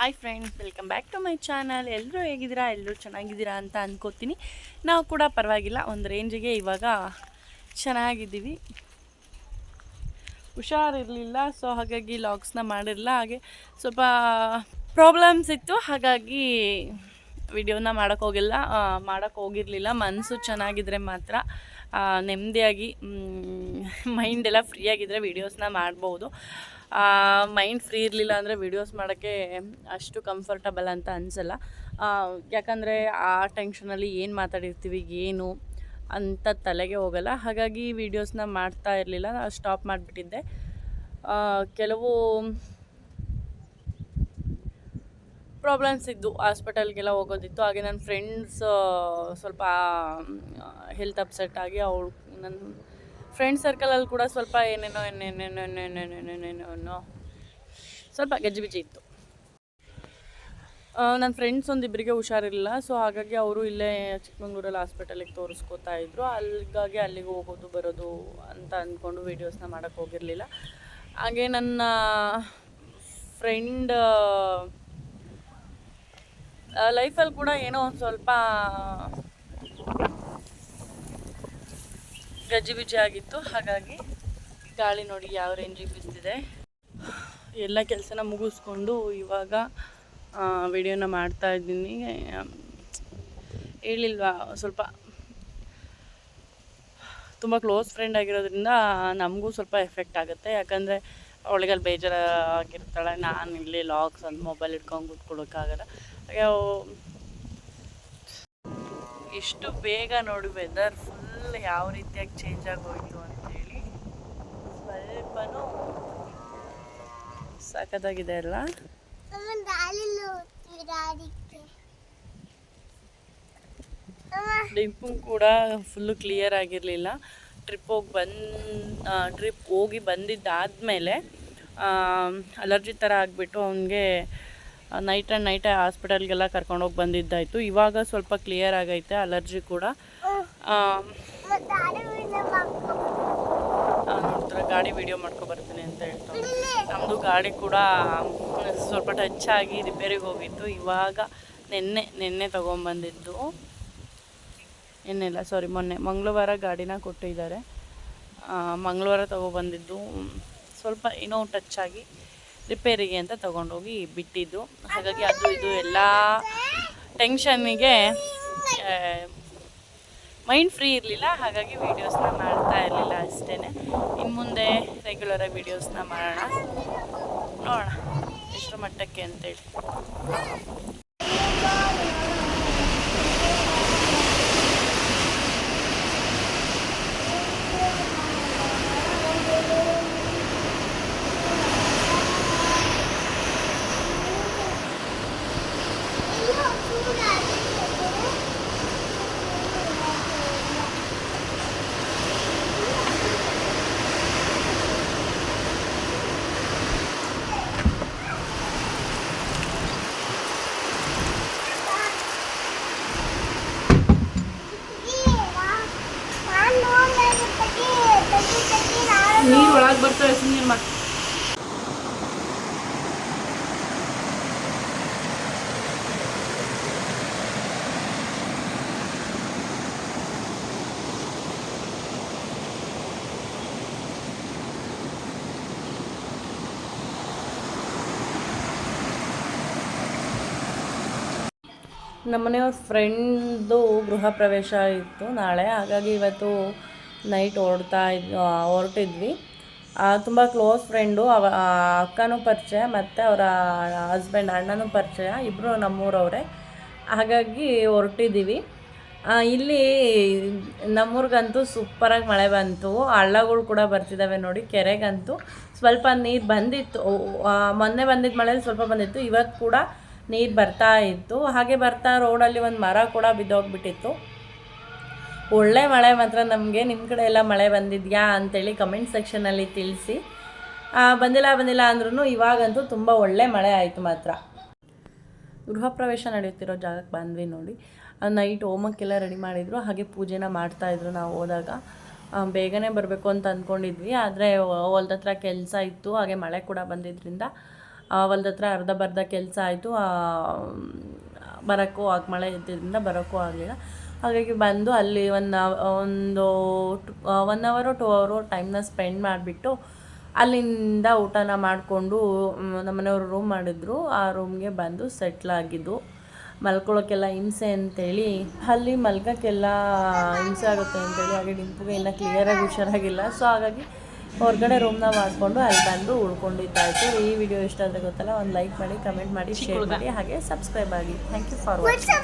Hi friends welcome back to my channel ಎಲ್ಲರೂ ಹೇಗಿದ್ದೀರಾ? ಎಲ್ಲರೂ ಚೆನ್ನಾಗಿದ್ದೀರಾ ಅಂತ ಅಂದ್ಕೋತೀನಿ ನಾವು ಕೂಡ ಪರವಾಗಿಲ್ಲ, ಒಂದು ರೇಂಜಿಗೆ ಇವಾಗ ಚೆನ್ನಾಗಿದ್ದೀವಿ. ಹುಷಾರಿರಲಿಲ್ಲ ಸೊ ಹಾಗಾಗಿ ಲಾಕ್ಸ್ನ ಮಾಡಿರಲಿಲ್ಲ. ಹಾಗೆ ಸ್ವಲ್ಪ ಪ್ರಾಬ್ಲಮ್ಸ್ ಇತ್ತು, ಹಾಗಾಗಿ ವಿಡಿಯೋನ ಮಾಡೋಕ್ಕೋಗಿಲ್ಲ ಮಾಡೋಕ್ಕೆ ಹೋಗಿರಲಿಲ್ಲ. ಮನಸ್ಸು ಚೆನ್ನಾಗಿದ್ರೆ ಮಾತ್ರ ನೆಮ್ಮದಿಯಾಗಿ ಮೈಂಡ್ ಎಲ್ಲ ಫ್ರೀ ಆಗಿದ್ದರೆ ವೀಡಿಯೋಸ್ನ ಮಾಡ್ಬೋದು. ಮೈಂಡ್ ಫ್ರೀ ಇರಲಿಲ್ಲ ಅಂದರೆ ವೀಡಿಯೋಸ್ ಮಾಡೋಕ್ಕೆ ಅಷ್ಟು ಕಂಫರ್ಟಬಲ್ ಅಂತ ಅನಿಸಲ್ಲ. ಯಾಕಂದರೆ ಆ ಟೆನ್ಷನಲ್ಲಿ ಏನು ಮಾತಾಡಿರ್ತೀವಿ, ಏನು ಅಂತ ತಲೆಗೆ ಹೋಗಲ್ಲ. ಹಾಗಾಗಿ ವೀಡಿಯೋಸ್ನ ಮಾಡ್ತಾ ಇರಲಿಲ್ಲ ಸ್ಟಾಪ್ ಮಾಡಿಬಿಟ್ಟಿದ್ದೆ. ಕೆಲವು ಪ್ರಾಬ್ಲಮ್ಸ್ ಇದ್ದು ಹಾಸ್ಪಿಟಲ್ಗೆಲ್ಲ ಹೋಗೋದಿತ್ತು. ಹಾಗೆ ನನ್ನ ಫ್ರೆಂಡ್ಸ್ ಸ್ವಲ್ಪ ಹೆಲ್ತ್ ಅಪ್ಸೆಟ್ ಆಗಿ ಅವಳು ನನ್ನ ಫ್ರೆಂಡ್ ಸರ್ಕಲಲ್ಲಿ ಕೂಡ ಸ್ವಲ್ಪ ಏನೇನೋ ಏನೇನೇನೋ ಏನೇನೇನೇನೇನೇನೋ ಸ್ವಲ್ಪ ಗಜ್ಜಿಬಿಜಿ ಇತ್ತು. ನನ್ನ ಫ್ರೆಂಡ್ಸ್ ಒಂದಿಬ್ಬರಿಗೆ ಹುಷಾರಿರಲಿಲ್ಲ ಸೊ ಹಾಗಾಗಿ ಅವರು ಇಲ್ಲೇ ಚಿಕ್ಕಮಂಗ್ಳೂರಲ್ಲಿ ಹಾಸ್ಪಿಟಲಿಗೆ ತೋರಿಸ್ಕೋತಾ ಇದ್ರು. ಅಲ್ಲಿಗಾಗಿ ಅಲ್ಲಿಗೆ ಹೋಗೋದು, ಬರೋದು ಅಂತ ಅಂದ್ಕೊಂಡು ವೀಡಿಯೋಸ್ನ ಮಾಡೋಕ್ಕೆ ಹೋಗಿರಲಿಲ್ಲ. ಹಾಗೆ ನನ್ನ ಫ್ರೆಂಡ್ ಲೈಫಲ್ಲಿ ಕೂಡ ಏನೋ ಒಂದು ಸ್ವಲ್ಪ ಗಜಿಬಿಜಿ ಆಗಿತ್ತು, ಹಾಗಾಗಿ ಗಾಳಿ ನೋಡಿ ಯಾವ ರೇಂಜಿಗೆ ಬಿಸ್ತಿದೆ ಎಲ್ಲ ಕೆಲಸನ ಮುಗಿಸ್ಕೊಂಡು ಇವಾಗ ವಿಡಿಯೋನ ಮಾಡ್ತಾ ಇದ್ದೀನಿ. ಹೇಳಿಲ್ವಾ, ಸ್ವಲ್ಪ ತುಂಬ ಕ್ಲೋಸ್ ಫ್ರೆಂಡ್ ಆಗಿರೋದ್ರಿಂದ ನಮಗೂ ಸ್ವಲ್ಪ ಎಫೆಕ್ಟ್ ಆಗುತ್ತೆ. ಯಾಕಂದರೆ ಅವಳಿಗೆ ಅಲ್ಲಿ ಬೇಜಾರಾಗಿರ್ತಾಳೆ. ನಾನು ಇಲ್ಲಿ ಲಾಗ್ಸ್ ಅಂತ ಮೊಬೈಲ್ ಇಟ್ಕೊಂಡು ಕೂತ್ಕೊಳ್ಳೋಕ್ಕಾಗಲ್ಲ. ಹಾಗೆ ಎಷ್ಟು ಬೇಗ ನೋಡಿ ವೆದರ್ ಫುಲ್ ಯಾವ ರೀತಿಯಾಗಿ ಚೇಂಜ್ ಆಗೋಯ್ತು ಅಂತೇಳಿ ಸ್ವಲ್ಪನೂ ಸಖತ್ತಾಗಿದೆ ಅಲ್ಲ? ಡಿಂಪು ಕೂಡ ಫುಲ್ಲು ಕ್ಲಿಯರ್ ಆಗಿರಲಿಲ್ಲ. ಟ್ರಿಪ್ ಹೋಗಿ ಬಂದು ಟ್ರಿಪ್ ಹೋಗಿ ಬಂದಿದ್ದಾದಮೇಲೆ ಅಲರ್ಜಿ ಥರ ಆಗಿಬಿಟ್ಟು ಅವನಿಗೆ ನೈಟ್ ಆ್ಯಂಡ್ ನೈಟ್ ಹಾಸ್ಪಿಟಲ್ಗೆಲ್ಲ ಕರ್ಕೊಂಡೋಗಿ ಬಂದಿದ್ದಾಯಿತು. ಇವಾಗ ಸ್ವಲ್ಪ ಕ್ಲಿಯರ್ ಆಗೈತೆ ಅಲರ್ಜಿ ಕೂಡ. ನೋಡ್ತಾರೆ ಗಾಡಿ ವಿಡಿಯೋ ಮಾಡ್ಕೊಬರ್ತೀನಿ ಅಂತ ಹೇಳ್ತಾರೆ ನಮ್ಮದು ಗಾಡಿ ಕೂಡ ಸ್ವಲ್ಪ ಟಚ್ ಆಗಿ ರಿಪೇರಿಗೆ ಹೋಗಿತ್ತು. ಇವಾಗ ನಿನ್ನೆ ನಿನ್ನೆ ತೊಗೊಂಬಂದಿದ್ದು. ಇನ್ನಿಲ್ಲ ಸಾರಿ ಮೊನ್ನೆ. ಮಂಗಳವಾರ ಗಾಡಿನ ಕೊಟ್ಟಿದ್ದಾರೆ. ಮಂಗಳವಾರ ತೊಗೊಬಂದಿದ್ದು. ಸ್ವಲ್ಪ ಏನೋ ಟಚ್ ಆಗಿ ರಿಪೇರಿಗೆ ಅಂತ ತೊಗೊಂಡೋಗಿ ಬಿಟ್ಟಿದ್ದು. ಹಾಗಾಗಿ ಅದು ಇದು ಎಲ್ಲ ಟೆನ್ಷನ್ನಿಗೆ ಮೈಂಡ್ ಫ್ರೀ ಇರಲಿಲ್ಲ, ಹಾಗಾಗಿ ವೀಡಿಯೋಸ್ನ ಮಾಡ್ತಾ ಇರಲಿಲ್ಲ ಅಷ್ಟೇ ಇನ್ನು ಮುಂದೆ ರೆಗ್ಯುಲರಾಗಿ ವೀಡಿಯೋಸ್ನ ಮಾಡೋಣ. ನೋಡೋಣ ಎಷ್ಟು ಮಟ್ಟಕ್ಕೆ ಅಂತೇಳಿ ನೀರು ಒಳಗೆ ಬರ್ತವೆ ಸುಮ್ಮನೆ ಮತ್ತೆ ನಮ್ಮನೆಯವ್ರ ಫ್ರೆಂಡ್ದು ಗೃಹ ಪ್ರವೇಶ ಇತ್ತು ನಾಳೆ ಹಾಗಾಗಿ ಇವತ್ತು ನೈಟ್ ಹೊರಡ್ತಾ ಇದ್ ಹೊರಟಿದ್ವಿ. ತುಂಬ ಕ್ಲೋಸ್ ಫ್ರೆಂಡು, ಅವ ಅಕ್ಕನೂ ಪರಿಚಯ ಮತ್ತು ಅವರ ಹಸ್ಬೆಂಡ್ ಅಣ್ಣನೂ ಪರಿಚಯ ಇಬ್ಬರು ನಮ್ಮೂರವರೇ. ಹಾಗಾಗಿ ಹೊರಟಿದ್ದೀವಿ ಇಲ್ಲಿ ನಮ್ಮೂರಿಗಂತೂ ಸೂಪರಾಗಿ ಮಳೆ ಬಂತು. ಹಳ್ಳಗಳು ಕೂಡ ಬರ್ತಿದ್ದಾವೆ ನೋಡಿ, ಕೆರೆಗಂತೂ. ಸ್ವಲ್ಪ ನೀರು ಬಂದಿತ್ತು. ಮೊನ್ನೆ ಬಂದಿದ್ದ ಮಳೆಯಲ್ಲಿ ಸ್ವಲ್ಪ ಬಂದಿತ್ತು. ಇವತ್ತು ಕೂಡ ನೀರು ಬರ್ತಾ ಇತ್ತು. ಹಾಗೆ ಬರ್ತಾ ರೋಡಲ್ಲಿ ಒಂದು ಮರ ಕೂಡ ಬಿದ್ದೋಗ್ಬಿಟ್ಟಿತ್ತು. ಒಳ್ಳೆ ಮಳೆ ಮಾತ್ರ ನಮಗೆ ನಿಮ್ಮ ಕಡೆ ಎಲ್ಲ ಮಳೆ ಬಂದಿದೆಯಾ ಅಂತೇಳಿ ಕಮೆಂಟ್ ಸೆಕ್ಷನಲ್ಲಿ ತಿಳಿಸಿ. ಬಂದಿಲ್ಲ ಬಂದಿಲ್ಲ ಅಂದ್ರೂ ಇವಾಗಂತೂ ತುಂಬ ಒಳ್ಳೆ ಮಳೆ ಆಯಿತು ಮಾತ್ರ. ಗೃಹ ಪ್ರವೇಶ ನಡೆಯುತ್ತಿರೋ ಜಾಗಕ್ಕೆ ಬಂದ್ವಿ ನೋಡಿ. ನೈಟ್ ಹೋಮಕ್ಕೆಲ್ಲ ರೆಡಿ ಮಾಡಿದರು, ಹಾಗೆ ಪೂಜೆನ ಮಾಡ್ತಾಯಿದ್ರು ನಾವು ಹೋದಾಗ. ಬೇಗನೆ ಬರಬೇಕು ಅಂತ ಅಂದ್ಕೊಂಡಿದ್ವಿ ಆದರೆ ಹೊಲ್ದ ಹತ್ರ ಕೆಲಸ ಇತ್ತು, ಹಾಗೆ ಮಳೆ ಕೂಡ ಬಂದಿದ್ದರಿಂದ ಹೊಲ್ದ ಹತ್ರ ಅರ್ಧ ಬರ್ಧ ಕೆಲಸ ಆಯಿತು ಬರೋಕ್ಕೂ ಆಗ ಮಳೆ ಇದ್ದಿದ್ದರಿಂದ ಬರೋಕ್ಕೂ ಆಗಲಿಲ್ಲ. ಹಾಗಾಗಿ ಬಂದು ಅಲ್ಲಿ ಒನ್ ಒಂದು ಒನ್ ಅವರು ಟೂ ಅವರು ಟೈಮ್ನ ಸ್ಪೆಂಡ್ ಮಾಡಿಬಿಟ್ಟು ಅಲ್ಲಿಂದ ಊಟನ ಮಾಡಿಕೊಂಡು ನಮ್ಮನೆಯವರು ರೂಮ್ ಮಾಡಿದ್ರು. ಆ ರೂಮ್ಗೆ ಬಂದು ಸೆಟ್ಲ್ ಆಗಿದ್ದು. ಮಲ್ಕೊಳ್ಳೋಕ್ಕೆಲ್ಲ ಹಿಂಸೆ ಅಂತೇಳಿ, ಅಲ್ಲಿ ಮಲ್ಗೋಕ್ಕೆಲ್ಲ ಹಿಂಸೆ ಆಗುತ್ತೆ ಅಂತೇಳಿ, ಹಾಗೆ ಡಿಂಪುಗೆ ಇನ್ನೂ ಕ್ಲಿಯರಾಗಿ ಹುಷಾರಾಗಿಲ್ಲ. ಸೊ ಹಾಗಾಗಿ ಹೊರಗಡೆ ರೂಮ್ನ ಮಾಡಿಕೊಂಡು ಅಲ್ಲಿ ಬಂದು ಉಳ್ಕೊಂಡಿದ್ದಾಯಿತು. ಈ ವಿಡಿಯೋ ಇಷ್ಟ ಆದರೆ ಗೊತ್ತಲ್ಲ ಒಂದು ಲೈಕ್ ಮಾಡಿ ಕಮೆಂಟ್ ಮಾಡಿ ಶೇರ್ ಮಾಡಿ ಹಾಗೆ ಸಬ್ಸ್ಕ್ರೈಬ್ ಆಗಿ. Thank you for watching